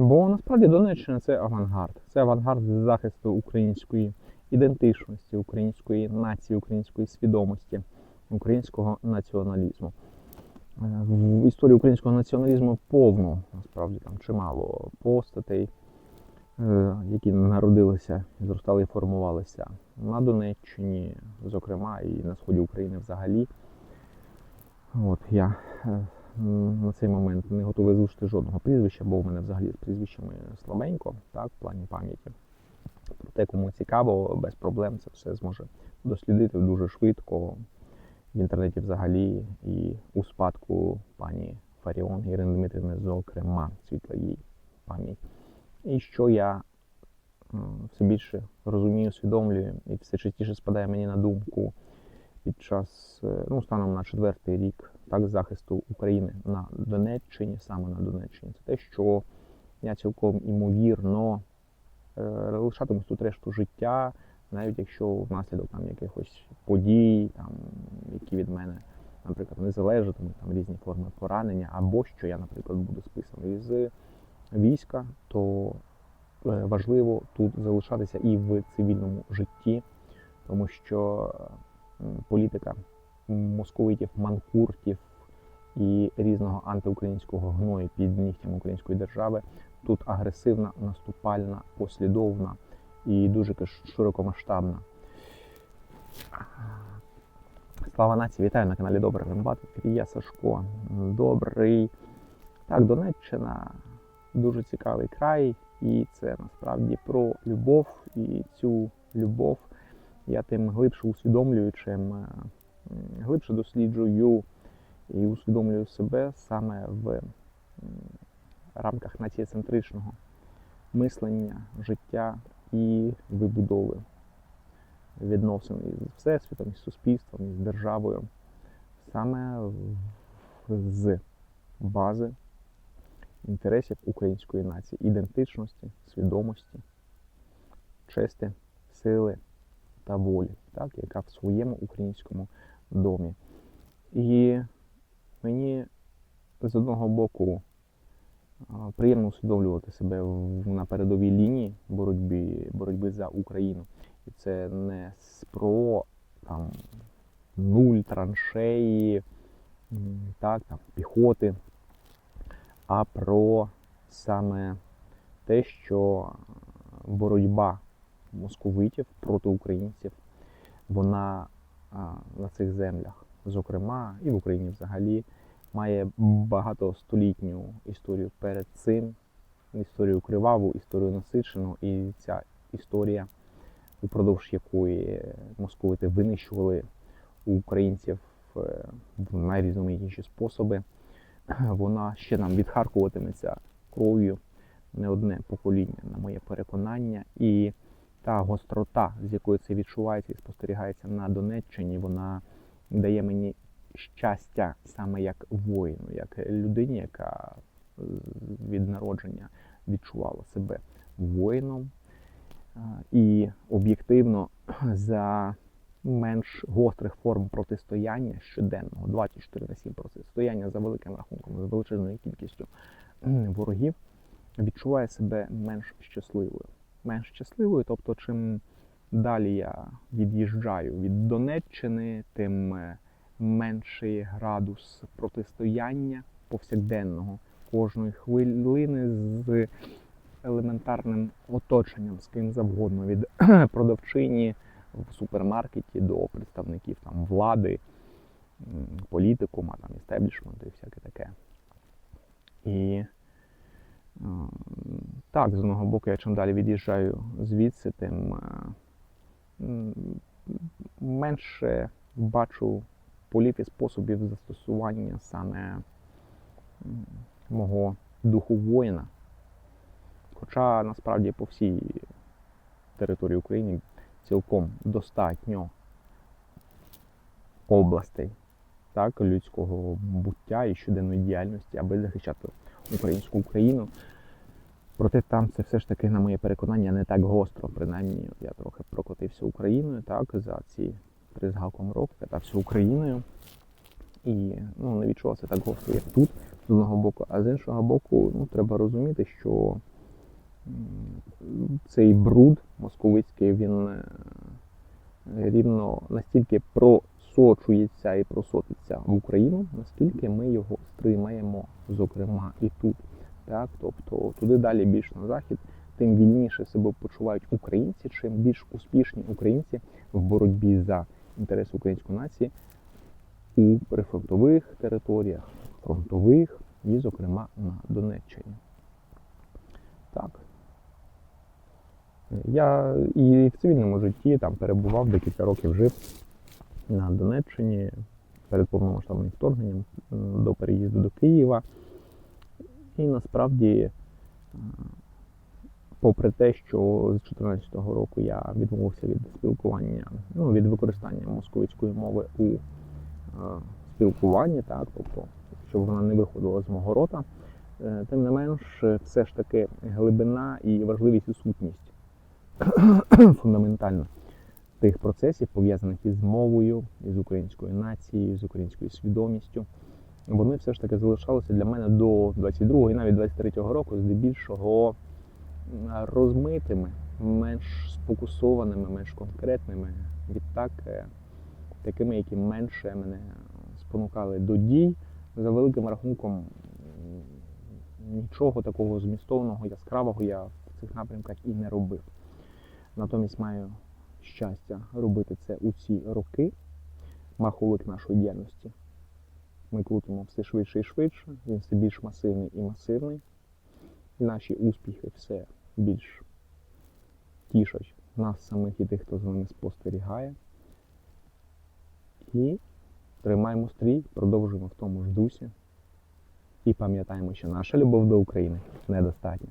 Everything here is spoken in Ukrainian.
Бо насправді Донеччина це авангард. Це авангард захисту української ідентичності, української нації, української свідомості, українського націоналізму. Е, В історії українського націоналізму повно, насправді там чимало постатей, е, які народилися, зростали і формувалися на Донеччині, зокрема, і на сході України взагалі. От я е, на цей момент не готовий залишити жодного прізвища, бо в мене взагалі з прізвищами слабенько, так, в плані пам'яті. Проте, кому цікаво, без проблем це все зможе дослідити дуже швидко в інтернеті взагалі і у спадку пані Фаріон Ірини Дмитрівни, зокрема, світла їй пам'ять. І що я все більше розумію, усвідомлюю, і все частіше спадає мені на думку під час, е, ну, станом на четвертий рік так, захисту України на Донеччині, саме на Донеччині, це те, що я цілком імовірно е, лишатимусь тут решту життя, навіть якщо внаслідок там якихось подій, там, які від мене, наприклад, не залежатимуть, там різні форми поранення, або що я, наприклад, буду списаний з війська, то е, важливо тут залишатися і в цивільному житті, тому що політика московитів, манкуртів і різного антиукраїнського гною під нігтям української держави тут агресивна, наступальна, послідовна і дуже широкомасштабна. Слава нації, вітаю на каналі Добре Рембат. Я Сашко. Добрий. Так, Донеччина дуже цікавий край, і це насправді про любов. І цю любов я тим глибше усвідомлюю, чим е, глибше досліджую і усвідомлюю себе саме в рамках націєцентричного мислення, життя і вибудови відносин із всесвітом, із суспільством, із державою, саме з бази інтересів української нації, ідентичності, свідомості, честі, сили та волі, так, яка в своєму українському домі. І мені з одного боку приємно усвідомлювати себе на передовій лінії боротьби, боротьби за Україну. І це не про там, нуль траншеї, так, там, піхоти, а про саме те, що боротьба московитів проти українців, вона на цих землях, зокрема, і в Україні взагалі, має багатостолітню історію перед цим, історію криваву, історію насичену, і ця історія, упродовж якої московити винищували українців е, в найрізноманітніші способи, вона ще нам відхаркуватиметься кров'ю не одне покоління, на моє переконання. І та гострота, з якою це відчувається і спостерігається на Донеччині, вона дає мені щастя саме як воїну, як людині, яка е, від народження відчувала себе воїном. І об'єктивно за менш гострих форм протистояння щоденного, 24 на 7 протистояння за великим рахунком, з величезною кількістю ворогів, відчуває себе менш щасливою. Менш щасливою, тобто, чим далі я від'їжджаю від Донеччини, тим е, менший градус протистояння повсякденного кожної хвилини з елементарним оточенням з ким завгодно, від продавчині в супермаркеті до представників там влади, політикума, там істеблішменту і всяке таке. І так, з одного боку, я чим далі від'їжджаю звідси, тим е, менше бачу полів і способів застосування саме мого духу воїна. Хоча насправді по всій території України цілком достатньо областей так, людського буття і щоденної діяльності, аби захищати українську Україну. Проте там це все ж таки, на моє переконання, не так гостро. Принаймні, я трохи прокотився Україною так, за ці три з гаком роки, катався Україною. І ну, не відчувався так гостро, як тут, з одного боку. А з іншого боку, ну, треба розуміти, що цей бруд московицький, він е, рівно настільки просочується і просотиться в Україну, наскільки ми його стримаємо, зокрема і тут. Так, тобто туди далі більш на захід, тим вільніше себе почувають українці, чим більш успішні українці в боротьбі за інтереси української нації у прифронтових територіях, фронтових і, зокрема, на Донеччині. Так. Я і в цивільному житті там перебував декілька років жив на Донеччині перед повномасштабним вторгненням до переїзду до Києва. І насправді, попри те, що з 2014 року я відмовився від спілкування, ну, від використання московицької мови у е, спілкуванні, так, тобто, щоб вона не виходила з мого рота, е, тим не менш, все ж таки глибина і важливість і сутність фундаментальна тих процесів, пов'язаних із мовою, із українською нацією, з українською свідомістю, вони все ж таки залишалися для мене до 22-го і навіть 23-го року здебільшого розмитими, менш сфокусованими, менш конкретними. Відтак, е, такими, які менше мене спонукали до дій, за великим рахунком нічого такого змістовного, яскравого я в цих напрямках і не робив. Натомість маю щастя робити це у ці роки, маховик нашої діяльності. Ми крутимо все швидше і швидше, він все більш масивний і масивний. І наші успіхи все більш тішать нас самих і тих, хто за ними спостерігає. І тримаємо стрій, продовжуємо в тому ж дусі. І пам'ятаємо, що наша любов до України недостатня.